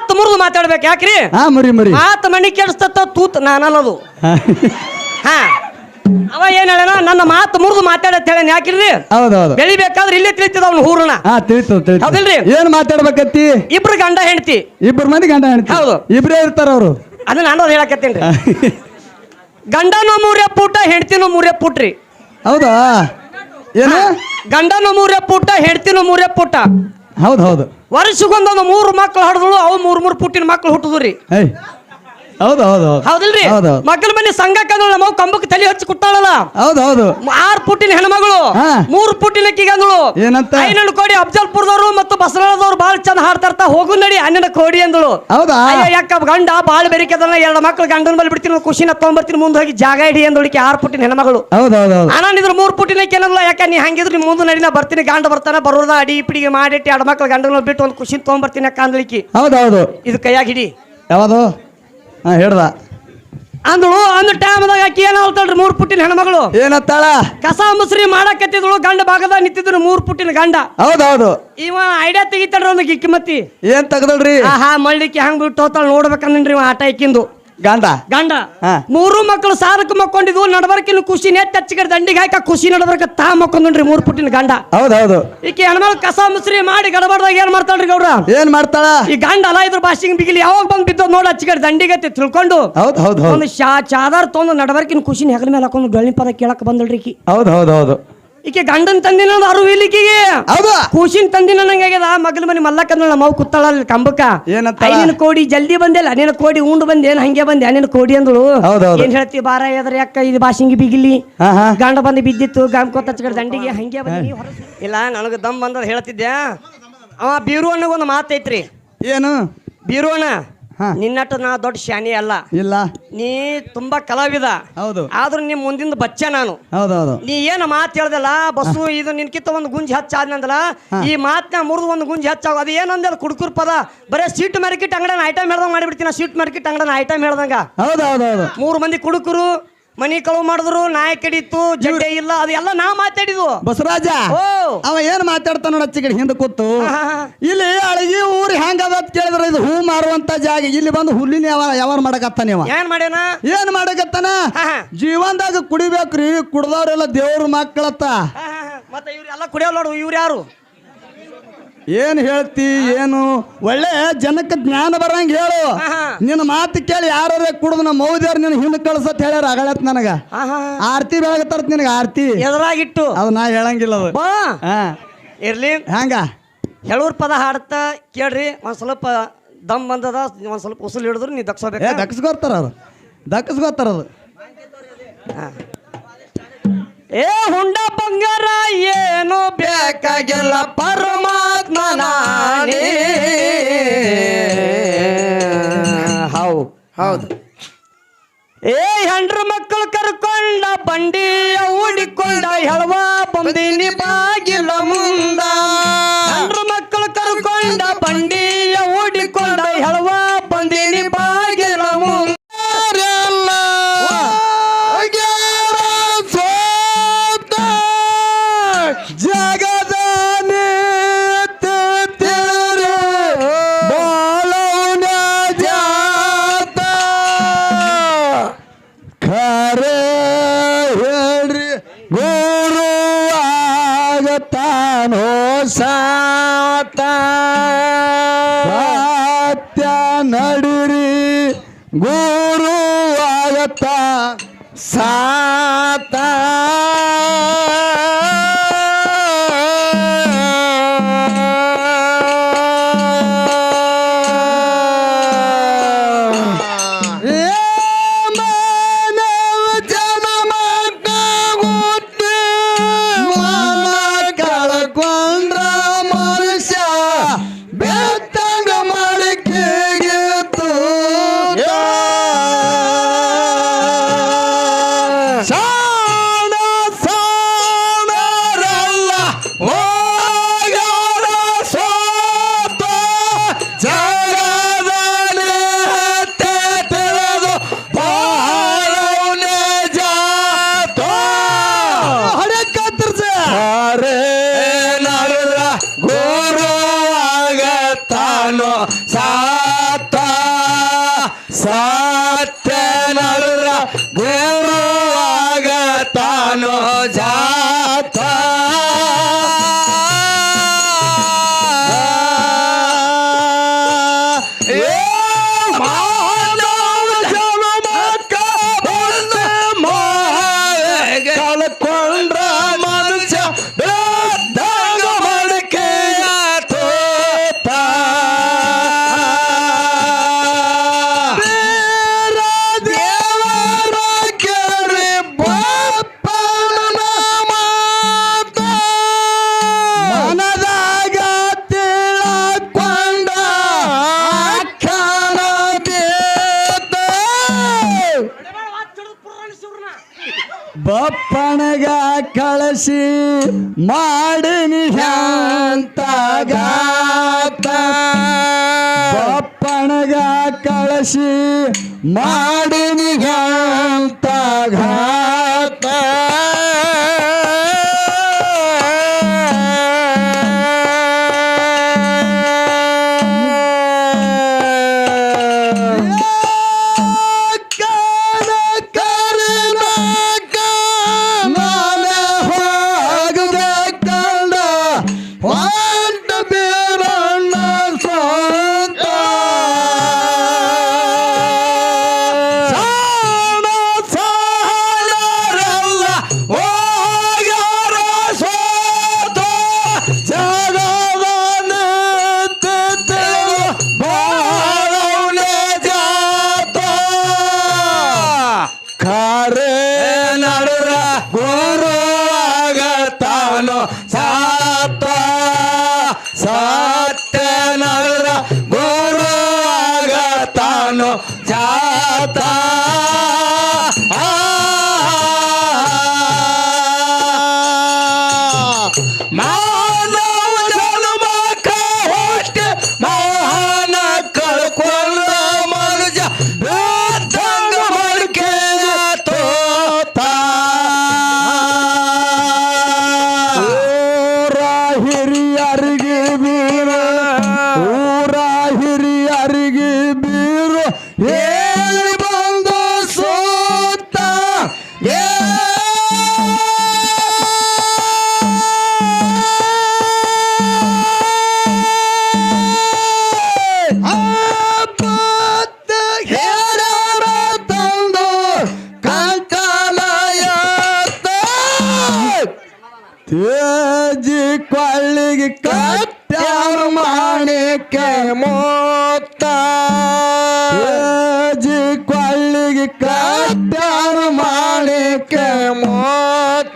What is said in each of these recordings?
ಮಾತು ಮುರಿದು ಮಾತಾಡ್ಬೇಕು ಯಾಕ್ರಿ? ಹಾ ಮರಿ ಮರಿ. ಮಾತು ಮಣಿ ಕೆಡಿಸ್ತತ್ತ ತೂತ್ ನಾನಲ್ಲದು. ಹಾ. ಅವ ಏನ್ ಹೇಳೋಣ ನನ್ನ ಮಾತು ಮುರಿದು ಮಾತಾಡತ್ ಹೇಳ ಯಾಕಿರ್ರಿ ಹೌದೌದು. ಬೆಳಿಬೇಕಾದ್ರೆ ಇಲ್ಲೇ ತಿಳಿತದ ಅವ್ನು ಹೂರಣ ಹಾ ತಿಳಿತು ತಿಳಿತು. ಹೌದಿಲ್ರಿ? ಏನ್ ಮಾತಾಡ್ಬೇಕತ್ತಿ? ಇಬ್ರು ಗಂಡ ಹೆಂಡತಿ. ಇಬ್ಬರು ಮಂದಿ ಗಂಡ ಹೆಂಡತಿ. ಹೌದು. ಇಬ್ರೇ ಇರ್ತಾರ ಅವರು. ಅದನ್ನ ನಾನು ಹೇಳಕತ್ತೇನ್ರಿ ಗಂಡನು ಮೂರೇ ಪುಟ ಹೆಂಡತಿನೂ ಮೂರೇ ಪುಟ್ರಿ ಹೌದಾ? ಏನು? ಗಂಡನು ಮೂರೇ ಪುಟ ಹೆಂಡತಿನೂ ಮೂರೇ ಪುಟ ಹೌದು ಹೌದು. ವರ್ಷಕ್ಕೊಂದೊಂದು ಮೂರು ಮಕ್ಳು ಹಡ್ದಳು ಅವು ಮೂರು ಮೂರು ಪುಟ್ಟಿನ ಮಕ್ಕಳು ಹುಟ್ಟುದು ರೀ. ಹೌದು ಹೌದು ಹೌದಲ್ರಿ? ಹೌದು. ಮಕ್ಕಳ ಮನೆ ಸಂಘಕ್ಕೆ ನಮ್ಮ ಕಂಬಕ್ಕೆ ತಲೆ ಹಚ್ಚಿ ಕುಟ್ಟಾಳಲ್ಲ? ಹೌದು ಹೌದು. ಆರ್ ಪುಟ್ಟಿನ ಹೆಣ್ಮಗಳು ಹಾ. ಮೂರು ಪುಟ್ಟಿನ ಅಂದಳು ಏನಂತ? ಐನಣ್ಣು ಕೋಡಿ ಅಫ್ಜಲ್ಪುರದವರು ಮತ್ತು ಬಸವನದವ್ರು ಬಾಳ ಚಂದ ಹಾಡ್ತಾರ್ತಾ ಹೋಗು ನಡಿ ಅಣ್ಣನ ಕೋಡಿ ಅಂದಳು. ಹೌದಾ? ಅಯ್ಯೋ ಯಾಕ ಗಂಡ ಬಾಳ ಬೆರಿಕೆದಲ್ಲ ಎರಡು ಮಕ್ಳು ಗಂಡನ ಬಲ್ಲಿ ಬಿಡ್ತೀನಿ ಖುಷಿನ ತಗೊಂಬರ್ತೀನಿ ಮುಂದೆ ಹೋಗಿ ಜಾಗ ಹಿಡಿ ಅಂದಳಿಕೆ ಆರ್ ಪುಟ್ಟಿನ ಹೆಣ್ಮಗಳು. ಹೌದು ಹೌದು ಹೌದು. ಮೂರು ಪುಟ್ಟಿನ ಕೇಳಲ್ಲ ಯಾಕ ನೀ ಹಂಗಿದ್ರು ನೀ ಮುಂದೆ ನಡಿ ನಾ ಬರ್ತೀನಿ ಗಂಡ ಬರ್ತಾನೆ ಬರೋದ ಅಡಿ ಪಿಡಿಗೆ ಮಾಡಿಟ್ಟು ಎರಡು ಮಕ್ಳು ಗಂಡನ ಬಿಟ್ಟು ಒಂದು ಖುಷಿ ತೊಗೊಂಬರ್ತೀನಿ ಅಕ್ಕ ಅಂದಳಿಕೆ ಹೌದು ಹೌದು. ಇದು ಕೈಯಾಗ ಹಿಡಿ. ಯಾವುದು? ಹಾ ಹೇಳ್ದ. ಅಂದಳು ಅಂದ ಟೈಮ್ದಾಗ ಆಕಿ ಏನ್ ಹೇಳ್ತಾಳ್ರಿ ಮೂರು ಪುಟ್ಟಿನ ಹೆಣ್ಮಗಳು? ಏನತ್ತಾಳ? ಕಸ ಮುಸ್ರಿ ಮಾಡಕತ್ತಿದಳು ಗಂಡ ಭಾಗದ ನಿಂತಿದ್ರು ಮೂರು ಪುಟ್ಟಿನ ಗಂಡ. ಹೌದು ಹೌದು ಇವ ಐಡಿಯಾ ತೆಗಿತಾಳ್ರಿ ಒಂದು ಗಿಕ್ಕಿಮತ್ತಿ ಏನ್ ತೆಗ್ದಳ್ರಿ ಆಹಾ ಮಳ್ಳಿಕ್ಕೆ ಹಂಗ್ ಬಿಟ್ಟು ಹೋತಾಳ ನೋಡ್ಬೇಕಂದ್ರಿ ಇವ ಆಟ ಇಕ್ಕಿಂದು. ಗಂಡ? ಗಂಡ. ಹಾ. ಮೂರು ಮಕ್ಕಳು ಸಾರಕ್ಕೆ ಮಕ್ಕೊಂಡಿದ್ವು ನಡಬರ್ಕಿನ ಖುಷಿ ನೆಟ್ ದಂಡಿಗೆ ಹಾಕ ಖುಷಿ ನಡವರ್ಕ ತಾ ಮಕ್ಕೊಂಡ್ರಿ ಮೂರು ಪುಟ್ಟಿನ ಗಂಡ. ಹೌದೌದು. ಹೌದು ಈಕೆ ಹೆಣ್ಮಗಳು ಕಸ ಮುಸ್ರಿ ಮಾಡಿ ಗಡಬಡ್ದಾಗ ಏನ್ ಮಾಡ್ತಾಳ್ರಿ ಗೌಡ್ರ? ಏನ್ ಮಾಡ್ತಾಳ? ಈ ಗಂಡ ಅಲ್ಲ ಇದ್ರ ಭಾಷೆಗೆ ಬಿಗಿಲಿ ಯಾವಾಗ ಬಂದ್ ಬಿದ್ದೋದ್ ನೋಡ್ ಹಚ್ಚಿಗಡೆ ದಂಡಿಗೆ ಐತಿ ತಿಳ್ಕೊಂಡು ಹೌದು ಹೌದು ಹೌದು. ಒಂದು ಶಾ ಚಾದರ್ ತೊಗೊಂಡು ನಡಬರ್ಕಿನ ಖುಷಿನ ಹೆಗಲ ಮೇಲೆ ಹಾಕೊಂಡು ಡೊಳ್ಳಿನ ಪದ ಕೇಳಕ್ ಬಂದಳ್ರಿ ಈಕಿ. ಹೌದು ಹೌದು ಹೌದು. ಈಕೆ ಗಂಡನ್ ತಂದಿನ ಅರು ಇಲ್ಲಿಕಿಗೆ ಹೌದು. ಖುಷಿನ ತಂದಿನ ನಂಗಾಗ್ಯದ ಮಗಳ ಮನೆ ಮಲ್ಲಕ್ಕ ನಮ್ಮ ಅವ್ ಕುತ್ತಾಳ ಅಲ್ಲಿ ಕಂಬಕ್ಕ. ಏನಂತ ನಿನ್ನ ಕೋಡಿ ಜಲ್ದಿ ಬಂದಿಲ್ಲ ನಿನ್ನ ಕೋಡಿ ಉಂಡು ಬಂದೇನ್ ಹಂಗೆ ಬಂದೆ ನಿನ್ನ ಕೋಡಿ ಅಂದಳು. ಏನ್ ಹೇಳ್ತಿ ಬಾರ ಎದ್ರ ಯಾಕ ಇದು ಬಾಸಿಂಗಿ ಬಿಗಿಲಿ. ಹಾ ಹಾ. ಗಂಡ ಬಂದು ಬಿದ್ದಿತ್ತು ಗಾಮ್ಕೋತ ಹಚ್ಕಡೆ ದಂಡಿಗೆ ಹಂಗೆ ಬಂದಿ. ಇಲ್ಲ ನನಗೆ ದಮ್ ಬಂದ ಹೇಳ್ತಿದ್ದೆ ಅವ ಬೀರು ಅನ್ನೋ ಒಂದು ಮಾತೈತ್ರಿ. ಏನು? ಬೀರು ಅಣ್ಣ. ನಿನ್ನಟ್ಟು ನಾ ದೊಡ್ಡ ಶಾನಿ ಅಲ್ಲ. ಇಲ್ಲ. ನೀ ತುಂಬಾ ಕಲಾವಿದ. ಹೌದು. ಆದ್ರೂ ನಿಮ್ ಮುಂದಿಂದ ಬಚ್ಚ ನಾನು. ಹೌದೌದು ಹೌದು. ನೀ ಏನು ಮಾತು ಹೇಳ್ದಲ್ಲ ಬಸ್ಸು ಇದು ನಿನ್ಕಿತ್ತ ಒಂದು ಗುಂಜಿ ಹಚ್ಚಾದ್ನಂದಲ್ಲ ಈ ಮಾತನ್ನ ಮುರಿದು ಒಂದು ಗುಂಜಿ ಹಚ್ಚಾಗ ಅದು ಏನಂದ ಕುಡ್ಕುರ್ ಪದ? ಬರೇ ಸೀಟ್ ಮಾರ್ಕೆಟ್ ಅಂಗಡನ ಐಟಮ್ ಹೇಳ್ದಂಗ ಮಾಡಿಬಿಡ್ತೀನಿ? ಸೀಟ್ ಮಾರ್ಕೆಟ್ ಅಂಗಡನ ಐಟಮ್ ಹೇಳ್ದಂಗ? ಹೌದು ಹೌದು ಹೌದು. ಮೂರು ಮಂದಿ ಕುಡುಕರು ಮನಿ ಕಳುವು ಮಾಡಿದ್ರು ನಾಯಿ ಕಡಿತು ಇಲ್ಲ ಅದೆಲ್ಲ ನಾ ಮಾತಾಡಿದ್ವು ಬಸವರಾಜ ಓ! ಅವ ಏನ್ ಮಾತಾಡ್ತಾನ ನೋಡ ಚಿಗಡಿ ಹಿಂದೆ ಕೂತು. ಇಲ್ಲಿ ಅಳಗಿ ಊರ್ ಹೆಂಗ ಅದ ಅಂತ ಕೇಳಿದ್ರೆ ಇದು ಹೂ ಮಾರುವಂತ ಜಾಗ. ಇಲ್ಲಿ ಬಂದು ಹುಲ್ಲಿನ ಯಾವ ಯಾವ ಮಾಡಕತ್ತಾನ ಇವ? ಏನ್ ಮಾಡ್ಯಾನ? ಏನ್ ಮಾಡಕತ್ತಾನ. ಜೀವನದಾಗ ಕುಡಿಬೇಕ್ರಿ ಕುಡ್ದವ್ರೆಲ್ಲ ದೇವ್ರ ಮಕ್ಕಳತ್ತ. ಮತ್ತೆ ಇವ್ರೆಲ್ಲ ಎಲ್ಲ ಕುಡಿಯೋಲ್ಲ ನೋಡು ಇವ್ರು ಯಾರು? ಏನ್ ಹೇಳ್ತಿ ಏನು? ಒಳ್ಳೆ ಜನಕ್ಕೆ ಜ್ಞಾನ ಬರಂಗ ಹೇಳು. ನಿನ್ನ ಮಾತು ಕೇಳಿ ಯಾರೇ ಕುಡ್ದು ನಮ್ಮ ಮೌದ್ಯಾರ ನಿನ್ನ ಹಿಂದೆ ಕಳ್ಸತ್ ಹೇಳ್ಯಾರ ಅಗಳತ್ ನನಗ. ಆರ್ತಿ ಬೆಳಗತ್ತಾರ ನಿನಗ ಆರ್ತಿ. ಎದುರಾಗಿಟ್ಟು. ಅದು ನಾ ಹೇಳಂಗಿಲ್ಲ ಅದು. ಇರ್ಲಿ. ಹಂಗ ಹೇಳೂರ್ ಪದ ಹಾಡ್ತಾ ಕೇಳ್ರಿ ಒಂದ್ ಸ್ವಲ್ಪ ದಮ್ ಬಂದದ ಒಂದ್ ಸ್ವಲ್ಪ ಉಸುಲ್ ಹಿಡಿದ್ರು ನೀ ದಕ್ಸೋಬೇಕು ದಕ್ಕಸ್ಕೊತಾರ ಅದು ದಕ್ಕಸ್ಕೊತಾರ ಅದು ಏ ಹುಂಡ ಬಂಗಾರ ಏನು ಬೇಕಾಗಿಲ್ಲ ಪರಮಾತ್ಮ ನಾನೇ ಹೌ ಹೌದು. ಏ ಹೆಂಡ್ರ ಮಕ್ಕಳು ಕರ್ಕೊಂಡ ಬಂಡಿಯ ಓಡಿಕೊಂಡ ಹೆಳವ ಬಂದಿನಿ ಬಾಗಿಲ ಮುಂದ. ಹೆಂಡ್ರ ಮಕ್ಕಳು ಕರ್ಕೊಂಡ ಬಂಡಿಯ ಓಡಿಕೊಂಡ ಹೆಳವ ಬಂದಿನಿ ಬಾಗಿಲ ಮಾಡಿನಿ ಶಾಂತಗಾತ. ಬಪ್ಪಣಗ ಕಳಸಿ ಮಾಡಿನಿ ಶಾಂತಗಾತ.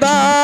তার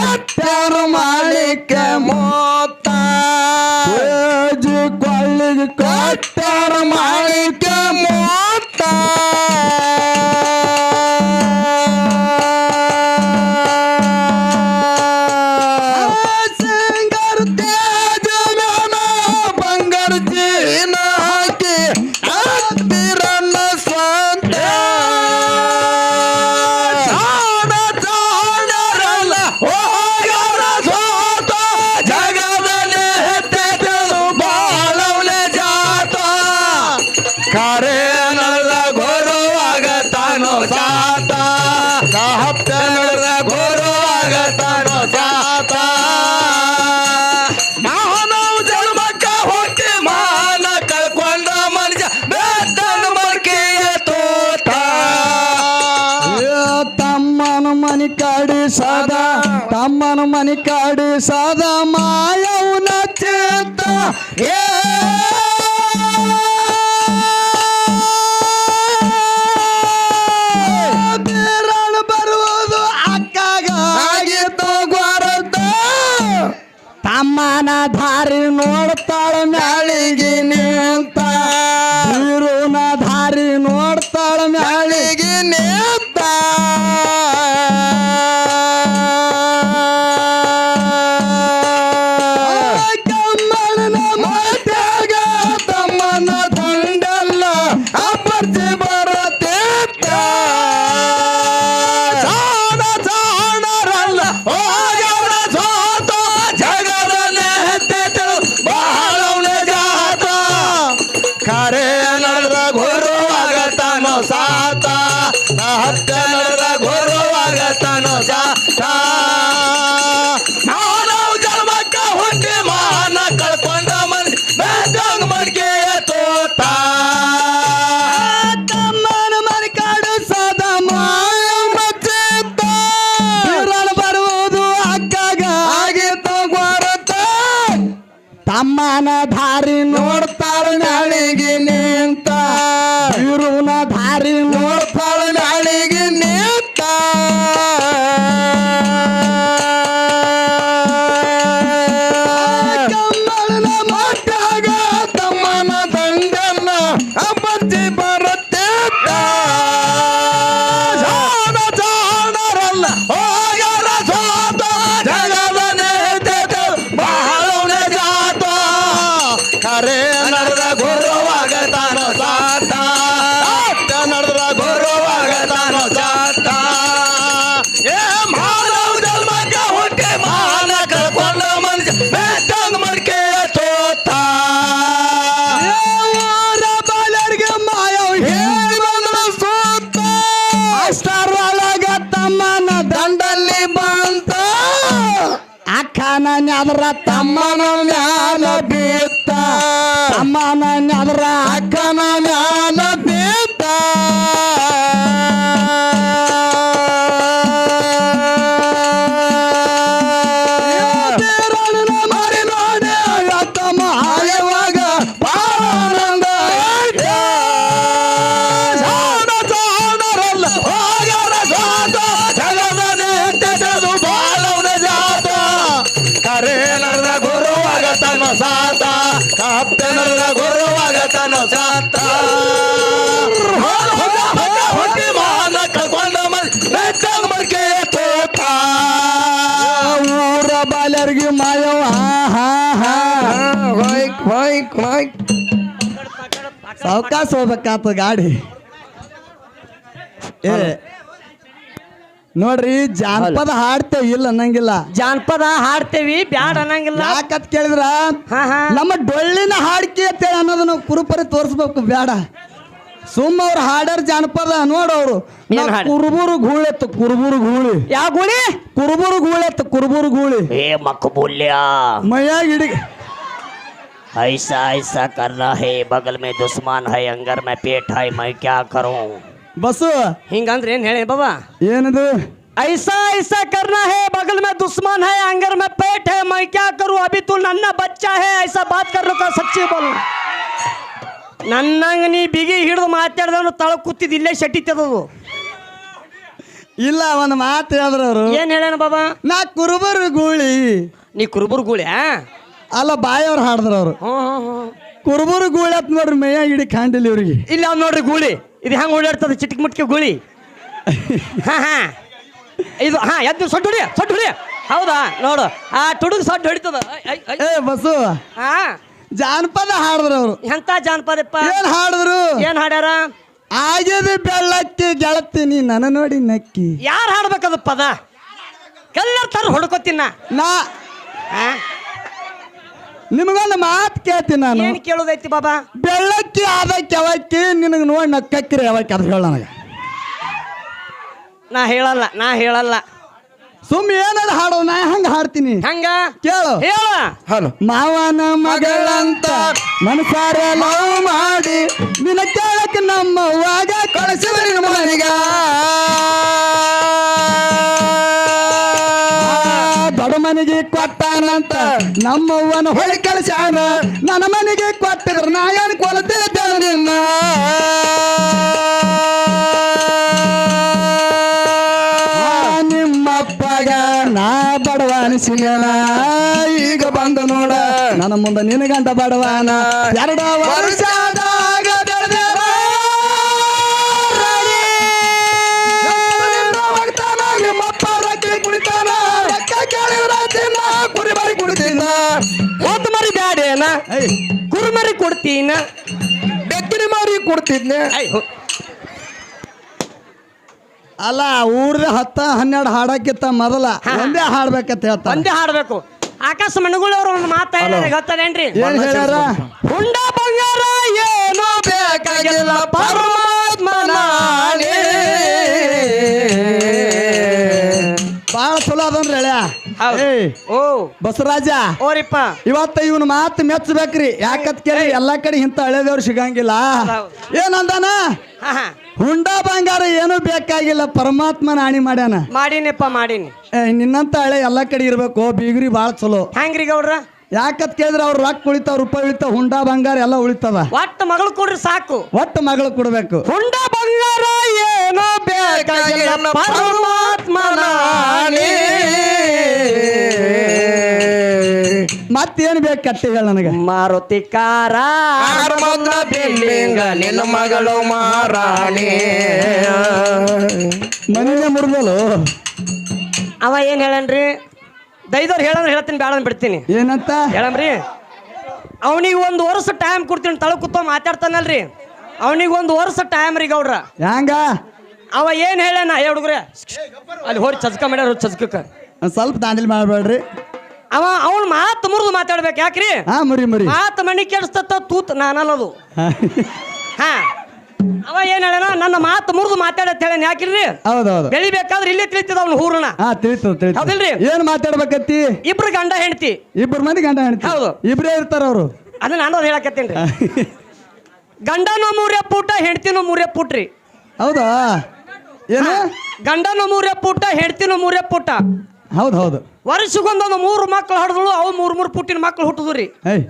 God ಸಾದಾ ತಮ್ಮನ ಮನಿ ಕಾಡಿ ಸಾದ ಮಾಯವನ ಚೇತ. ಏ! ತಮ್ಮನ ಧಾರಿ ನೋಡ. ನೆದ್ರ ತಮ್ಮನ ಮ್ಯಾಲ ಬೀತ್ತ ತಮ್ಮನ ನೆದ್ರ ಅಕ್ಕನ ಸಾವಕಾಶ ಹೋಗ್ಬೇಕಾತ ಗಾಡಿ ಏ ನೋಡ್ರಿ ಜಾನಪದ ಹಾಡ್ತೇವಿ ಇಲ್ಲ ಅನ್ನಂಗಿಲ್ಲ. ಜಾನಪದ ಹಾಡ್ತೇವಿ ಬ್ಯಾಡ್ ಅನ್ನಂಗಿಲ್ಲ. ಯಾಕತ್ ಕೇಳಿದ್ರ? ನಮ್ಮ ಡೊಳ್ಳಿನ ಹಾಡ್ಕೆ ಅಂತೇಳಿ ಅನ್ನೋದು ನಾವು ಕುರುಪರಿ ತೋರಿಸ್ಬೇಕು ಬ್ಯಾಡ. ಸುಮ್ಮ ಅವ್ರು ಹಾಡರ್ ಜಾನಪದ ನೋಡವ್ರು ಕುರುಬೂರು ಗೂಳೆತ್ತು ಕುರುಬೂರು ಗೂಳಿ ಯಾವ ಗೂಳಿ ಕುರುಬೂರು ಗೂಳೆತ್ತು ಕುರುಬೂರು ಗೂಳಿ ಏ ಮಕ್ಕ ಮೈಯಾಗಿ ಹಿಡಿಗೆ ऐसा ऐसा करना है बगल में दुश्मन है अंगर में पेट है मैं क्या करूं ಬಸ್ಸು ಹಿಂಗಂದ್ರೆ ಏನ್ ಹೇಳಿ ಬಾಬಾ ಏನದು ऐसा ऐसा करना है बगल में दुश्मन है अंगर में पेट है मैं क्या करूं अभी तू नन्ना बच्चा है ऐसा बात कर लो का सच्ची बोल ನನ್ನಂಗ ನೀ ಬಿಗಿ ಹಿಡಿದು ಮಾತಾಡ್ದವನು ತಳ ಕೂತಿದ್ ಇಲ್ಲೇ ಶೆಟ್ಟಿತ್ತದದು ಇಲ್ಲ ಒಂದು ಮಾತು ಹೇಳಿದ್ರ ಅವರು ಏನ್ ಹೇಳ್ಯಾನ ಬಾಬಾ ನಾ ಕುರುಬರು ಗೂಳಿ ನೀ ಕುರುಬುರ್ ಗುಳಿ ಅಲ್ಲ ಬಾಯವ್ರು ಹಾಡಿದ್ರ ಅವರು. ಕುರುಬರು ಗೂಳಿ ಅಂತ ನೋಡ್ರಿ ಮೇಯ ಇಡೀ ಕಾಂಡಿಲ್ಲ ಇವ್ರಿಗೆ ಇಲ್ಲಿ ಅವ್ನು ನೋಡ್ರಿ ಗೂಳಿ. ಇದು ಹೆಂಗ್ ಓಡಾಡ್ತದೆ ಚಿಟಿಕ್ ಮುಟ್ಕೆ ಗೂಳಿ? ಹಾ ಹಾ. ಇದು ಹಾ ಎದ್ದು ಸೊಟ್ಟು ಹೊಡಿ ಸೊಟ್ಟು ಹೊಡಿ. ಹೌದಾ? ನೋಡು. ಆ ತುಡುಗ್ ಸೊಟ್ಟು ಹೊಡಿತದ. ಏ ಬಸ್ಸು ಹಾ. ಜಾನಪದ ಹಾಡಿದ್ರ ಅವರು. ಎಂತ ಜಾನಪದಪ್ಪ? ಏನ್ ಹಾಡಿದ್ರು? ಏನ್ ಹಾಡ್ಯಾರ? ಆಗ್ಯದ ಬೆಳ್ಳಕ್ಕಿ ಗೆಳತೀನಿ ನನ್ನ ನೋಡಿ ನಕ್ಕಿ. ಯಾರು ಹಾಡ್ಬೇಕದ ಪದ? ಕಲ್ಲರ್ ತರ ಹೊಡ್ಕೋತೀನ ನಾ. ನಿಮಗೊಂದು ಮಾತು ಕೇಳ್ತೀನಿ ನಾನು. ಏನ್ ಕೇಳೋದೈತಿ ಬಾಬಾ? ಬೆಳ್ಳಕ್ಕಿ ಆದ ಕೆವಕ್ಕಿ ನಿನಗೆ ನೋಡಿ ನಕ್ಕಕ್ಕಿರಿ ಅವಕ್ಕೆ ಅದು ಹೇಳ ನನಗೆ. ನಾ ಹೇಳಲ್ಲ ನಾ ಹೇಳಲ್ಲ. ಸುಮ್ ಏನಾದ್ರು ಹಾಡೋ ನಾ ಹಂಗ ಹಾಡ್ತೀನಿ? ಹಂಗ? ಕೇಳು. ಹೇಳ. ಹಲೋ ಮಾವನ ಮಗಳಂತ ಮನಸಾರ ಲವ್ ಮಾಡಿ ನಿನ್ನ ಕೇಳಕ್ಕೆ ನಮ್ಮ ವಾಗ ಕಳಿಸಿದ್ರಿ ಮನೆಗ. ನಮ್ಮವ್ವನ ಹೊಳಿ ಕಳಿಸ್ಯಾನ, ನನ್ನ ಮನೆಗೆ ಕೊಟ್ಟಿದ್ರ, ನಾ ಏನು ಕೊಲತೆ ನಿನ್ನ? ನಿಮ್ಮಪ್ಪಗ ನಾ ಬಡವ ಅನಿಸಿನ ಈಗ ಬಂದು ನೋಡ, ನನ್ನ ಮುಂದೆ ನಿನಗಂಟ ಬಡವನ? ಎರಡ ವರ್ಷದಾಗ ಕುರುಮರಿ ಕೊಡ್ತೀನ? ಬೆಕ್ಕಿನ ಮಾರಿ ಕೊಡ್ತಿದ್ನ. ಅಲ್ಲ ಊರ್ದ ಹತ್ತ ಹನ್ನೆರಡು ಹಾಡಕ್ಕಿತ್ತ ಮೊದಲ ಒಂದೇ ಹಾಡ್ಬೇಕಂತ ಹೇಳ್ತಾರೆ ಒಂದೇ ಹಾಡ್ಬೇಕು. ಆಕಾಶ ಮಣಗುಳವ್ರು ಒಂದು ಮಾತಾ ಗೊತ್ತದೇನ್ರಿ? ಏನ್ ಹೇಳ್ಯಾರ? ಹುಂಡ ಬಂಗಾರ ಏನು ಬೇಕಾಗಿಲ್ಲ. ಪರಮಾತ್ಮನ ಓ. ಬಸವರಾಜ ಓರಿಪ್ಪ. ಇವತ್ತ ಇವನ್ ಮಾತು ಮೆಚ್ಚಬೇಕ್ರಿ ಯಾಕತ್ ಕೇಳಿ ಎಲ್ಲಾ ಕಡೆ ಇಂತ ಹಳೆದವ್ರು ಸಿಗಂಗಿಲ್ಲ. ಏನಂದಾನ? ಹುಂಡ ಬಂಗಾರ ಏನು ಬೇಕಾಗಿಲ್ಲ. ಪರಮಾತ್ಮನ ಹಾನಿ ಮಾಡ್ಯಾನ. ಮಾಡಿನಪ್ಪ ಮಾಡೀನಿ. ಏ, ನಿನ್ನಂತ ಹಳೆ ಎಲ್ಲಾ ಕಡೆ ಇರ್ಬೇಕು. ಬೀಗ್ರಿ ಬಾಳ ಚಲೋ. ಹ್ಯಾಂಗ್ರಿ ಗೌಡ್ರ? ಯಾಕತ್ ಕೇಳಿದ್ರೆ ಅವ್ರ ರೊಕ್ಕ ಉಳಿತಾವ ರೂಪಾಯಿ ಉಳಿತಾವ ಹುಂಡ ಬಂಗಾರ ಎಲ್ಲ ಉಳಿತಾವ ಒಟ್ಟು ಮಗಳು ಕೊಡ್ರಿ ಸಾಕು. ಒಟ್ಟು ಮಗಳು ಕೊಡ್ಬೇಕು. ಹುಂಡ ಬಂಗಾರ ಏನೋ ಬೇಕಾಗಿಲ್ಲ. ಪರಮಾತ್ಮನ ಆಣೆ. ಮತ್ತೇನ್ ಬೇಕು ಕತ್ತೆ ಹೇಳ ನನಗೆ? ಮಾರುತಿ ಕಾರ ನಿನ್ನ ಮಗಳು ಮಾರಾಣಿ. ಮನೇನೆ ಮುರಿದಲು. ಅವ ಏನ್ ಹೇಳನ್ರಿ? ದೈದವ್ರು ಹೇಳಂದ್ರೆ ಹೇಳ್ತೀನಿ ಬೇಡ ಬಿಡ್ತೀನಿ. ಏನಂತ? ಹೇಳಮ್ರಿ? ಅವನಿಗೆ ಒಂದು ವರ್ಷ ಟೈಮ್ ಕೊಡ್ತೀನಿ ತಳ ಕೂತ ಮಾತಾಡ್ತಾನಲ್ರಿ. ಅವನಿಗೆ ಒಂದು ವರ್ಷ ಟೈಮ್ ರೀ ಗೌಡ್ರ. ಹ್ಯಾಂಗ? ಅವ ಏನ್ ಹೇಳಣ ಏ ಹುಡುಗ್ರೆ? ಅಲ್ಲಿ ಹೋರಿ ಚಜ್ಕ ಮಾಡ್ಯಾರ ಚಸ್ಕ ಒಂದ್ ಸ್ವಲ್ಪ ದಾಂಧಲಿ ಮಾಡ್ಬೇಡ್ರಿ. ಅವ ಅವನ್ ಮಾತು ಮುರಿದು ಮಾತಾಡ್ಬೇಕು ಯಾಕ್ರಿ? ಹಾ ಮರಿ ಮರಿ. ಮಾತು ಮಣಿ ಕೆಡಿಸ್ತತ್ತ ತೂತ್ ನಾನಲ್ಲದು. ಹಾ. ಅವ ಏನ್ ಹೇಳ ನನ್ನ ಮಾತು ಮುರಿದು ಮಾತಾಡತ್ ಹೇಳ ಯಾಕಿಲ್ರಿ ಹೌದೌದು. ಬೆಳಿಬೇಕಾದ್ರೆ ಇಲ್ಲೇ ತಿಳಿತದ ಅವ್ನು ಹೂರಣ. ಹಾ ತಿಳಿತು ತಿಳಿತು ಹೌದಿಲ್ರಿ? ಏನ್ ಮಾತಾಡ್ಬೇಕತ್ತಿ? ಇಬ್ರು ಗಂಡ ಹೆಂಡತಿ. ಇಬ್ರು ಮಂದಿ ಗಂಡ ಹೆಂಡತಿ. ಹೌದು. ಇಬ್ರೇ ಇರ್ತಾರ ಅವರು. ಅದನ್ನ ನಾನು ಹೇಳಕತ್ತೇನ್ರಿ ಗಂಡನೂ ಮೂರೇ ಪುಟ ಹೆಂಡತಿನೂ ಮೂರೇ ಪುಟ್ರಿ ಹೌದಾ? ಏನು? ಗಂಡನೂ ಮೂರೇ ಪುಟ ಹೆಂಡತಿನೂ ಮೂರೇ ಪುಟ್ಟ. ಹೌದು ಹೌದು. ವರ್ಷಕ್ಕೊಂದೊಂದು ಮೂರು ಮಕ್ಳು ಹಡ್ದಳು ಅವು ಮೂರು ಮೂರು ಪುಟ್ಟಿನ ಮಕ್ಳು ಹುಟ್ಟುದು ರೀ. ಏಯ್.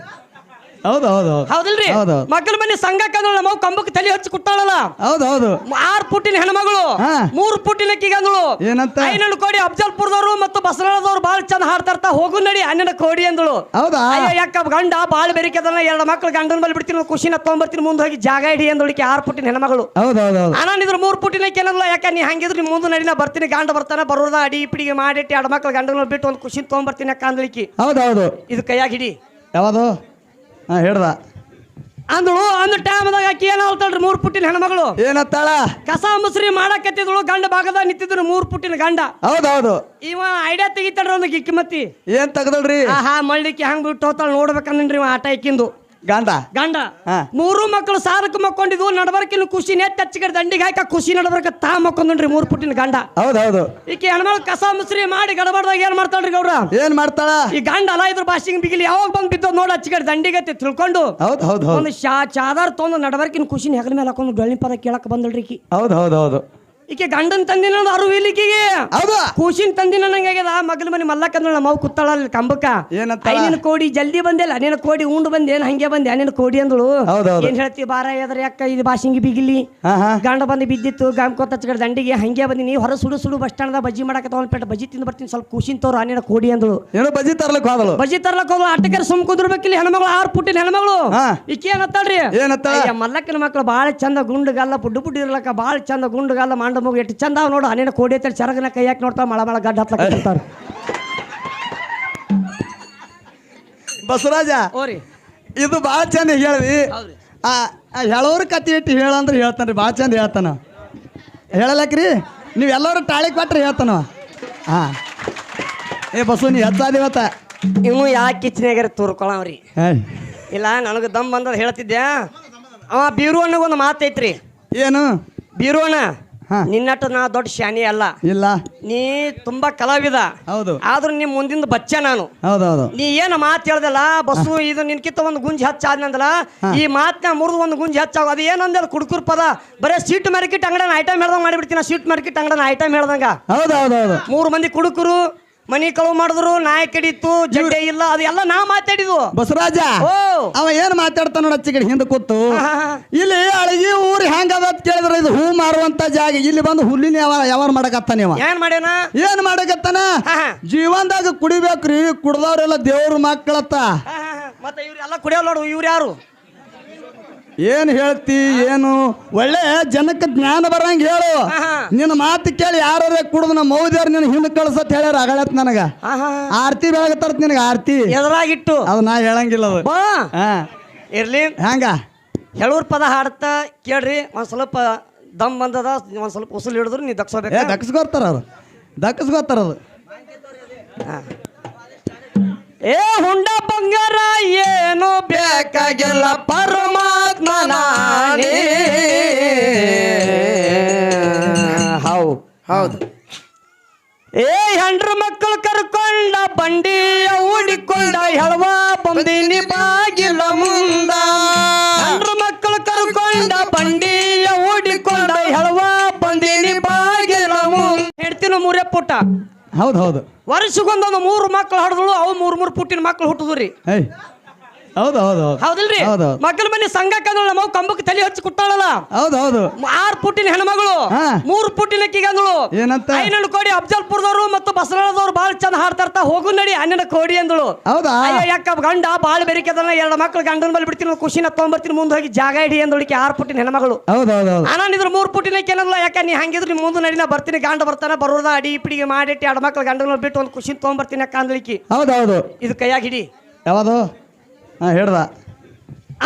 ಹೌದು ಹೌದು. ಹೌದು ಹೌದಿಲ್ರಿ? ಹೌದು. ಮಕ್ಕಳ ಮನೆ ಸಂಘಕ್ಕ ಕಂದಳು ನಮ್ಮ ಕಂಬಕ್ಕೆ ತಲೆ ಹಚ್ಚಿ ಕುಟ್ಟಾಳಲ್ಲ? ಹೌದು ಹೌದು. ಆರ್ ಪುಟ್ಟಿನ ಹೆಣ್ಮಗಳು ಹಾ. ಮೂರು ಪುಟ್ಟಿನ ಅಂದಳು ಏನಂತ? ಐನಣ್ಣು ಕೋಡಿ ಅಫ್ಜಲ್ಪುರದವರು ಮತ್ತು ಬಸವನದವ್ರು ಬಾಳ ಚಂದ ಹಾಡ್ತಾರ್ತಾ ಹೋಗು ನಡಿ ಅಣ್ಣನ ಕೋಡಿ ಅಂದಳು. ಹೌದಾ? ಅಯ್ಯೋ ಯಾಕ ಗಂಡ ಬಾಳ ಬೆರಿಕೆದಲ್ಲ ಎರಡು ಮಕ್ಳು ಗಂಡನ ಮೇಲೆ ಬಿಡ್ತೀನಿ ಖುಷಿನ ತಗೊಂಡ್ಬರ್ತೀನಿ ಮುಂದೆ ಹೋಗಿ ಜಾಗ ಹಿಡಿ ಅಂದಳಿಕೆ ಆರ್ ಪುಟ್ಟಿನ ಹೆಣ್ಮಗಳು. ಹೌದು ಹೌದು ಹೌದು. ಇದ್ರ ಮೂರು ಪುಟ್ಟಿನ ಕೇಳಲ್ಲ ಯಾಕೆ ನೀ ಹಂಗಿದ್ರೆ ನೀ ಮುಂದೆ ನಡಿ ನಾ ಬರ್ತೀನಿ ಗಂಡ ಬರ್ತಾನೆ ಬರೋದ ಅಡಿ ಪಿಡಿಗೆ ಮಾಡಿಟ್ಟು ಎರಡು ಮಕ್ಳು ಗಂಡನ ಬಿಟ್ಟು ಒಂದು ಖುಷಿ ತಗೊಂಡ್ಬರ್ತೀನಿ ಅಕ್ಕ ಅಂದಳಿಕೆ ಹೌದು ಹೌದು. ಇದು ಕೈಯಾಗ ಹಿಡಿ. ಯಾವುದು? ಹಾ ಹೇಳ್ದ. ಅಂದಳು ಅಂದ ಟೈಮ್ದಾಗ ಆಕಿ ಏನ ಹೇಳ್ತಾಳ್ರಿ ಮೂರು ಪುಟ್ಟಿನ ಹೆಣ್ಮಗಳು? ಏನತ್ತಾಳ? ಕಸ ಮುಸ್ರಿ ಮಾಡಕತ್ತಿದಳು ಗಂಡ ಭಾಗದ ನಿಂತಿದ್ರು ಮೂರು ಪುಟ್ಟಿನ ಗಂಡ. ಹೌದು ಹೌದು ಇವ ಐಡಿಯಾ ತೆಗಿತಾಳ್ರಿ ಒಂದು ಗಿಕ್ಕಿ ಮತ್ತಿ. ಏನ್ ತೆಗ್ದಳ್ರಿ ಆಹಾ ಮಳ್ಳಿಕ್ಕೆ ಹಂಗ್ ಬಿಟ್ಟು ಹೋತಾಳ ನೋಡ್ಬೇಕಂದ್ರಿ ಇವ ಆಟ ಇಕ್ಕಿಂದು. ಗಂಡ? ಗಂಡ. ಹಾ. ಮೂರು ಮಕ್ಕಳು ಸಾಲಕ್ಕೆ ಮಕ್ಕೊಂಡಿದ್ವು ನಡಬರ್ಕಿನ ಖುಷಿ ನೆಟ್ ದಂಡಿಗೆ ಹಾಕ ಖುಷಿ ನಡಬರ್ಕ ತಾ ಮಕ್ಕೊಂಡ್ರಿ ಮೂರು ಪುಟ್ಟಿನ ಗಂಡ. ಹೌದು ಹೌದು. ಈಕೆ ಹೆಣ್ಮಳು ಕಸ ಮುಸ್ರಿ ಮಾಡಿ ಗಡಬಡ್ದಾಗ ಏನ್ ಮಾಡ್ತಾಳ್ರಿ ಗೌಡ್ರ? ಏನ್ ಮಾಡ್ತಾಳ? ಈ ಗಂಡ ಅಲ್ಲ ಇದ್ರ ಭಾಷೆಗೆ ಬಿಗಿಲಿ ಯಾವಾಗ ಬಂದ್ ಬಿದ್ದೋ ನೋಡ್ ಹಚ್ಚಿಗಡೆ ದಂಡಿಗೆ ತಿಳ್ಕೊಂಡು ಹೌದು ಹೌದು ಹೌದು. ಒಂದು ಶಾ ಚಾದಾರ್ ತೊಗೊಂಡು ನಡಬರ್ಕಿನ ಖುಷಿನ ಹೆಗಲ ಮೇಲೆ ಹಾಕೊಂಡು ಡೊಳ್ಳಿನ ಪದ ಕೇಳಕ್ ಬಂದಳ್ರಿ ಈಕಿ. ಹೌದು ಹೌದು ಹೌದು. ಈಕೆ ಗಂಡನ್ ತಂದಿನ ಅರಿವು ಇಲ್ಲಿಕಿಗೆ ಹೌದು. ಕೂಸಿನ ತಂದಿನ ನಂಗಾಗ್ಯದ ಮಗಲ ಮನೆ ಮಲ್ಲಕ್ಕಂದ್ರ ನಮ್ಮ ಅವ್ ಕುತ್ತಾಳ ಅಲ್ಲಿ ಕಂಬಕ್ಕ. ನಿನ್ನ ಕೋಡಿ ಜಲ್ದಿ ಬಂದಿಲ್ಲ ನಿನ್ನ ಕೋಡಿ ಉಂಡು ಏನ್ ಹಂಗೆ ಬಂದೆ ನಿನ್ನ ಕೋಡಿ ಅಂದಳು. ಏನ್ ಹೇಳ್ತಿ ಬಾರ ಎದ್ರ ಯಾಕ ಇದು ಭಾಷಿಂಗಿ ಬಿಗಿಲಿ. ಹಾ ಹಾ. ಗಂಡ ಬಂದು ಬಿದ್ದಿತ್ತು ಗಾಮ್ ಕೊತ್ತ ದಂಡಿಗೆ ಹಂಗೆ ಬಂದಿ ನೀ ಹೊರ ಸುಡು ಸುಡು ಬಸ್ ಸ್ಟ್ಯಾಂಡ್ದಾಗ ಬಜ್ಜಿ ಮಾಡಕ್ಕೆ ತಗೊಂಡ್ ಪೇಟ ಬಜ್ಜಿ ತಿಂದು ಬರ್ತೀನಿ ಸ್ವಲ್ಪ ಕೂಸಿನ ತೋರು ನಿನ್ನ ಕೋಡಿ ಅಂದಳು. ಏನೋ ಬಜ್ಜಿ ತರ್ಲಕ್ ಹೋದಳು. ಬಜ್ಜಿ ತರ್ಲಕ್ ಹೋದ್ರು ಅಟ್ಟಕರ್ ಸುಮ್ ಕುದ್ರಬೇಕಿಲ್ಲ ಹೆಣ್ಮಗಳು ಆರು ಪುಟ್ಟಿನ ಹೆಣ್ಮಗಳು. ಹಾ. ಈಕೆ ಏನತ್ತಾಳ್ರಿ ಏನತ್ತಾಳ? ಅಯ್ಯ, ಮಲ್ಲಕ್ಕನ ಮಕ್ಳು ಭಾಳ ಚಂದ ಗುಂಡುಗಲ್ಲ ಪುಡ್ಡು ಪುಡ್ಡು ಇರ್ಲಕ್ಕ ಭಾಳ ಚಂದ ಗುಂಡುಗಲ್ಲ ಮಾಂಡ ಮಗು ಎಷ್ಟು ಚಂದ ನೋಡು. ಹಣ್ಣಿನ ಕೋಡಿ ಐತೆ ಚರಗನ ಕೈ ಹಾಕಿ ನೋಡ್ತಾ ಮಳ ಮಳ ಗಡ್ಡ ಹತ್ತಾರೆ ಬಸವರಾಜ ಓರಿ. ಇದು ಭಾಳ ಚಂದ ಹೇಳಿ ಆ ಹೇಳೋರು ಕತಿ ಇಟ್ಟು ಹೇಳಂದ್ರೆ ಹೇಳ್ತಾನೆ ಭಾಳ ಚಂದ ಹೇಳ್ತಾನ. ಹೇಳಲಕ್ರಿ? ನೀವು ಎಲ್ಲರೂ ತಾಳಿ ಕೊಟ್ರೆ ಹೇಳ್ತಾನ. ಹಾಂ ಏ ಬಸವ ನೀ ಹೆಚ್ಚಾದಿವತ್ತ ಇವು ಯಾಕೆ ಕಿಚ್ಚನಾಗ್ಯಾರ ತೋರ್ಕೊಳವ್ರಿ. ಇಲ್ಲ ನನಗೆ ದಮ್ ಬಂದದ ಹೇಳ್ತಿದ್ದೆ ಅವ ಬೀರು ಅಣ್ಣಗೊಂದು ಒಂದು ಮಾತು ಐತ್ರಿ ಏನು? ಬೀರು ಅಣ್ಣ. ನಿನ್ನಟ್ಟು ನಾ ದೊಡ್ಡ ಶಾನಿ ಅಲ್ಲ. ಇಲ್ಲ. ನೀ ತುಂಬಾ ಕಲಾವಿದ. ಹೌದು. ಆದ್ರೂ ನಿಮ್ ಮುಂದಿಂದ ಬಚ್ಚ ನಾನು. ಹೌದು ಹೌದು ನೀ ಏನು ಮಾತು ಹೇಳ್ದಲ್ಲ ಬಸ್ಸು ಇದು ನಿನ್ಕಿಂತ ಒಂದು ಗುಂಜಿ ಹಚ್ಚಾದ್ನಂದಲ್ಲ ಈ ಮಾತನ್ನ ಮುರಿದು ಒಂದು ಗುಂಜಿ ಹಚ್ಚಾವ. ಅದು ಏನಂದ್ರೆ ಕುಡ್ಕುರ್ ಪದ. ಬರೇ ಸೀಟ್ ಮಾರ್ಕೆಟ್ ಅಂಗಡನ ಐಟಮ್ ಹೇಳ್ದಂಗ್ ಮಾಡಿಬಿಡ್ತೀನಿ ಸೀಟ್ ಮಾರ್ಕೆಟ್ ಅಂಗಡನ ಐಟಮ್ ಹೇಳ್ದಂಗ. ಹೌದು ಮೂರು ಮಂದಿ ಕುಡುಕರು ಮನಿ ಕಳುವು ಮಾಡಿದ್ರು ನಾಯಿ ಕಡಿತು ಜಡ್ಡೆ ಇಲ್ಲ ಅದೆಲ್ಲ ಎಲ್ಲ ನಾ ಮಾತಾಡಿದ್ವು ಬಸವರಾಜ ಓ! ಅವ ಏನ್ ಮಾತಾಡ್ತಾನ ನೋಡಿ ಅಚ್ಚಿಗಡೆ ಹಿಂದೆ ಕೂತು. ಇಲ್ಲಿ ಅಳಗಿ ಊರು ಹೆಂಗದ ಅಂತ ಕೇಳಿದ್ರೆ ಇದು ಹೂ ಮಾರುವಂತ ಜಾಗ. ಇಲ್ಲಿ ಬಂದು ಹುಲ್ಲಿನ ಯಾವ ಯಾವಾರ ಮಾಡಕತ್ತಾನ ಇವ? ಏನ್ ಮಾಡ್ಯಾನ? ಏನ್ ಮಾಡಕತ್ತಾನ. ಜೀವನದಾಗ ಕುಡಿಬೇಕ್ರಿ ಕುಡ್ದವ್ರೆಲ್ಲ ದೇವ್ರ ಮಕ್ಕಳತ್ತ. ಮತ್ತೆ ಇವ್ರೆಲ್ಲ ಎಲ್ಲ ಕುಡಿಯೋಲ್ಲ ನೋಡು ಇವ್ರು ಯಾರು? ಏನ್ ಹೇಳ್ತಿ ಏನು? ಒಳ್ಳೆ ಜನಕ್ಕೆ ಜ್ಞಾನ ಬರಂಗ ಹೇಳು. ನಿನ್ನ ಮಾತು ಕೇಳಿ ಯಾರೇ ಕುಡಿದು ನಮ್ಮ ಮೌದ್ಯಾರ ನಿನ್ನ ಹಿಂದೆ ಕಳ್ಸತ್ ಹೇಳ್ಯಾರ ಅಗಳತ್ ನನಗ. ಆರ್ತಿ ಬೆಳಗ ತರತ್ ನಿನಗ ಆರ್ತಿ. ಎದುರಾಗಿಟ್ಟು. ಅದು ನಾ ಹೇಳಂಗಿಲ್ಲ ಅದು. ಇರ್ಲಿ. ಹಂಗ ಹೇಳೂರ್ ಪದ ಹಾಡ್ತಾ ಕೇಳ್ರಿ ಒಂದ್ ಸ್ವಲ್ಪ ದಮ್ ಬಂದದ ಒಂದ್ ಸ್ವಲ್ಪ ಉಸುಲ್ ಹಿಡಿದ್ರು ನೀ ದಕ್ಸೋಬೇಕು ದಕ್ಸ್ಕೊತಾರ ಅದು ಹಾ. ಅದು ಏ ಹುಂಡ ಬಂಗಾರ ಏನು ಬೇಕಾಗಿಲ್ಲ ಪರಮಾತ್ಮ ನಾನೇ ಹೌ ಹೌದು. ಏ ಹೆಂಡ್ರ ಮಕ್ಕಳು ಕರ್ಕೊಂಡ ಬಂಡಿಯ ಹೂಡಿಕೊಂಡ ಹೆಳವ ಬಂದಿನಿ ಬಾಗಿಲ ಮುಂದ. ಹೆಂಡ್ರ ಮಕ್ಕಳು ಕರ್ಕೊಂಡ ಬಂಡಿಯ ಹೂಡಿಕೊಂಡ ಹೆಳವ ಬಂದಿನಿ ಬಾಗಿಲ ಮುಂದ. ಹೇಳ್ತೀನಿ ಮೂರೇ ಪುಟ್ಟ ಹೌದು ಹೌದು. ವರ್ಷಕ್ಕೊಂದೊಂದು ಮೂರು ಮಕ್ಕಳು ಹಡ್ದಳು ಅವು ಮೂರು ಮೂರು ಪುಟ್ಟಿನ ಮಕ್ಕಳು ಹುಟ್ಟಿದ್ರಿ ಏಯ್. ಹೌದು ಹೌದು. ಹೌದು ಹೌದಿಲ್ರಿ? ಹೌದು. ಹೌದು ಮಕ್ಕಳ ಮನೆ ಸಂಘ ಕಂದಳು ನಮ್ಮ ಕಂಬಕ್ಕೆ ತಲೆ ಹಚ್ಚಿ ಕುಟ್ಟಾಳಲ್ಲ? ಹೌದು ಹೌದು. ಆರ್ ಪುಟ್ಟಿನ ಹೆಣ್ಮಗಳು ಹಾ. ಮೂರು ಪುಟ್ಟಿನ ಕಿಗಂದಳು ಏನಂತ? ಐನಣ್ಣು ಕೋಡಿ ಅಫ್ಜಲ್ಪುರದವರು ಮತ್ತು ಬಸವಣ್ಣದವ್ರು ಬಾಳ ಚಂದ ಹಾಡ್ತಾರ್ತ ಹೋಗು ನಡಿ ಅಣ್ಣನ ಕೋಡಿ ಅಂದಳು. ಹೌದಾ? ಅಯ್ಯೋ ಯಾಕ ಗಂಡ ಬಾಳ ಬೆರಿಕೆದಲ್ಲ ಎರಡು ಮಕ್ಳು ಗಂಡನ ಮೇಲೆ ಬಿಡ್ತೀನಿ ಖುಷಿನ ತಗೊಂಬರ್ತೀನಿ ಮುಂದೆ ಹೋಗಿ ಜಾಗ ಹಿಡಿ ಅಂದಳಿಕೆ ಆರ್ ಪುಟ್ಟಿನ ಹೆಣ್ಮಗಳು. ಹೌದು ಹೌದು ಹೌದು. ನಾನು ಇದ್ರ ಮೂರು ಪುಟ್ಟಿನ ಏನಲ್ಲ ಯಾಕ ನೀ ಹಂಗಿದ್ರೆ ನೀ ಮುಂದೆ ನಡಿ ನಾ ಬರ್ತೀನಿ ಗಂಡ ಬರ್ತಾನೆ ಬರೋದ ಅಡಿ ಪಿಡಿಗೆ ಮಾಡಿಟ್ಟು ಎರಡು ಮಕ್ಕಳು ಗಂಡನ ಮೇಲೆ ಬಿಟ್ಟು ಒಂದು ಖುಷಿ ತಗೊಂಬರ್ತೀನಿ ಅಕ್ಕ ಅಂದಳಿಕೆ ಹೌದು ಹೌದು. ಇದು ಕೈಯಾಗ ಹಿಡಿ. ಯಾವುದು? ಹಾಂ ಹೇಳ್ದ?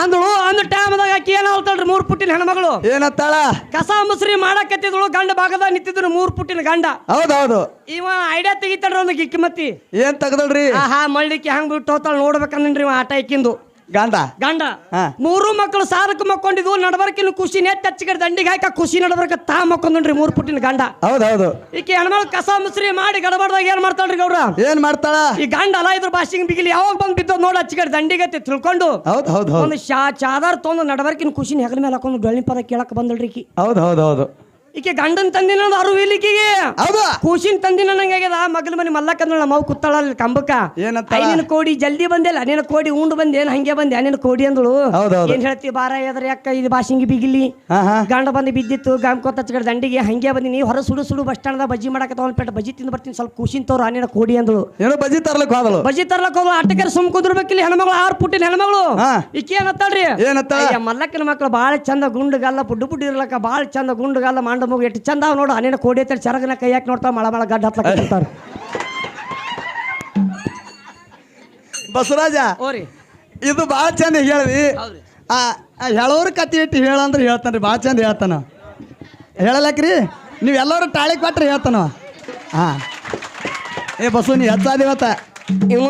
ಅಂದಳು ಅಂದ ಟೈಮ್ದಾಗ ಆಕಿ ಏನ್ ಹೇಳ್ತಾಳ್ರಿ ಮೂರು ಪುಟ್ಟಿನ ಹೆಣ್ಮಗಳು? ಏನತ್ತಾಳ? ಕಸ ಮುಸ್ರಿ ಮಾಡಕತ್ತಿದಳು ಗಂಡ ಭಾಗದ ನಿಂತಿದ್ರು ಮೂರು ಪುಟ್ಟಿನ ಗಂಡ. ಹೌದು ಹೌದು ಇವ ಐಡಿಯಾ ತೆಗಿತಾಳ್ರಿ ಒಂದು ಗಿಕ್ಕಿಮತ್ತಿ. ಏನ್ ತೆಗ್ದಳ್ರಿ? ಹಾ ಮಳ್ಳಿಕ್ಕೆ ಹಂಗ್ ಬಿಟ್ಟು ಹೋತಾಳ ನೋಡ್ಬೇಕಂದ್ರಿ ಇವ ಆಟ ಇಕ್ಕಿಂದು ಗಂಡ ಗಂಡ ಹಾ. ಮೂರು ಮಕ್ಕಳು ಸಾರಕ್ಕೆ ಮಕ್ಕೊಂಡಿದ್ವು ನಡಬರ್ಕಿನ ಖುಷಿ ಹಚ್ಚಿಗಡೆ ದಂಡಿಗೆ ಹಾಕ ಖುಷಿ ನಡಬರ್ಕ ತಾ ಮಕ್ಕೊಂದ್ರಿ ಮೂರು ಪುಟ್ಟಿನ ಗಂಡ ಹೌದೌದು ಹೌದು. ಈಕೆ ಹೆಣ್ಮಳು ಕಸ ಮುಸ್ರಿ ಮಾಡಿ ಗಡಬಡ್ದಾಗ ಏನ್ ಮಾಡ್ತಾಳ್ರಿ ಗೌಡ್ರ ಏನ್ ಮಾಡ್ತಾಳ? ಈ ಗಂಡ ಅಲ್ಲ ಇದ್ರ ಭಾಷೆಗೆ ಬಿಗಿಲಿ ಯಾವಾಗ ಬಂದ್ ಬಿದ್ದೋ ನೋಡ ಹಚ್ಚಿಗಡೆ ದಂಡಿಗೆ ಅಂತ ತಿಳ್ಕೊಂಡು ಹೌದ್ ಹೌದ್ ಹೌದು. ಒಂದು ಶಾ ಚಾದಾರ್ ತೊಗೊಂಡು ನಡಬರ್ಕಿನ ಖುಷಿನ ಹೆಗಲ ಮೇಲೆ ಹಾಕೊಂಡು ಡೊಳ್ಳಿ ಪದ ಕೇಳಕ್ ಬಂದಳ್ರಿ ಈಕಿ. ಹೌದ್ ಹೌದು ಹೌದು. ಈಕೆ ಗಂಡನ್ ತಂದಿನ ಅರು ಇಲ್ಲಿಕಿಗೆ ಹೌದು. ಕೂಸಿನ ತಂದಿನ ನಂಗಾಗ್ಯದ ಮಗಲ ಮನೆ ಮಲ್ಲಕ್ಕ ನಮ್ಮ ಅವ್ ಕುತ್ತಾಳ ಅಲ್ಲಿ ಕಂಬಕ್ಕ. ಏನಂತ? ನಿನ್ನ ಕೋಡಿ ಜಲ್ದಿ ಬಂದಿಲ್ಲ. ನಿನ್ನ ಕೋಡಿ ಉಂಡು ಬಂದೆ ಏನ್ ಹಂಗೆ ಬಂದೆ ನಿನ್ನ ಕೋಡಿ ಅಂದಳು. ಏನ್ ಹೇಳ್ತಿ ಬಾರ ಎದ್ರ ಯಾಕ ಇದು ಬಾಶಿಂಗಿ ಬಿಗಿಲಿ. ಗಂಡ ಬಂದು ಬಿದ್ದಿತ್ತು ಗಾಮ್ ಕೋತ ದಂಡಿಗೆ ಹಂಗೆ ಬಂದಿ ನೀ ಹೊರ ಸುಡು ಸುಡು ಬಸ್ ಸ್ಟ್ಯಾಂಡ್ ಬಜ್ಜಿ ಮಾಡಕ ತಗೊಂಡ್ ಪೇಟ ಬಜ್ಜಿ ತಿಂದು ಬರ್ತೀನಿ ಸ್ವಲ್ಪ ಕೂಸಿನ ತೋರು ಅನಿನ ಕೋಡಿ ಅಂದಳು. ಏನೋ ಬಜ್ಜಿ ತರ್ಲಕ್ ಹೋದಳು. ಬಜ್ಜಿ ತರ್ಲಕ್ ಹೋಗ್ಲು ಅಟ್ಟಕರ ಸುಮ್ ಕುದ್ರಬೇಕಿಲ್ಲ ಹೆಣ್ಮಗಳು ಆರು ಪುಟ್ಟಿನ ಹೆಣ್ಮಗಳು. ಈಕೆ ಏನತ್ತಾಳ್ರಿ ಮಲ್ಲಕ್ಕನ ಮಕ್ಳು ಭಾಳ ಚಂದ ಗುಂಡುಗಲ್ಲ ಪುಡ್ಡು ಪುಡ್ಡು ಇರ್ಲಕ್ಕ ಬಾಳ ಚಂದ ಗುಂಡುಗಲ್ಲ ಮಾಂಡ ಮಗು ಎಷ್ಟು ಚಂದ ಅವ್ ನೋಡು. ಅನೇನ ಕೋಡಿ ಐತೆ ಚರಗನ ಕೈ ಹಾಕಿ ನೋಡ್ತಾ ಮಳ ಮಳ ಗಡ್ಡ ಹತ್ಲಕ್ಕ ಬಸವರಾಜ ಓರಿ. ಇದು ಭಾಳ ಚಂದ ಆ ಹೇಳೋರ್ ಕತಿ ಇಟ್ಟು ಹೇಳಂದ್ರೆ ಹೇಳ್ತಾನೆ ಭಾಳ ಚಂದ ಹೇಳ್ತಾನ. ಹೇಳಲಕ್ರಿ? ನೀವು ಎಲ್ಲರೂ ತಾಳಿ ಕೊಟ್ರೆ ಹೇಳ್ತಾನ. ಹಾಂ. ಏ ಬಸವ ನೀ ಹೆಚ್ಚಾದಿವತ್ತ ಇವ್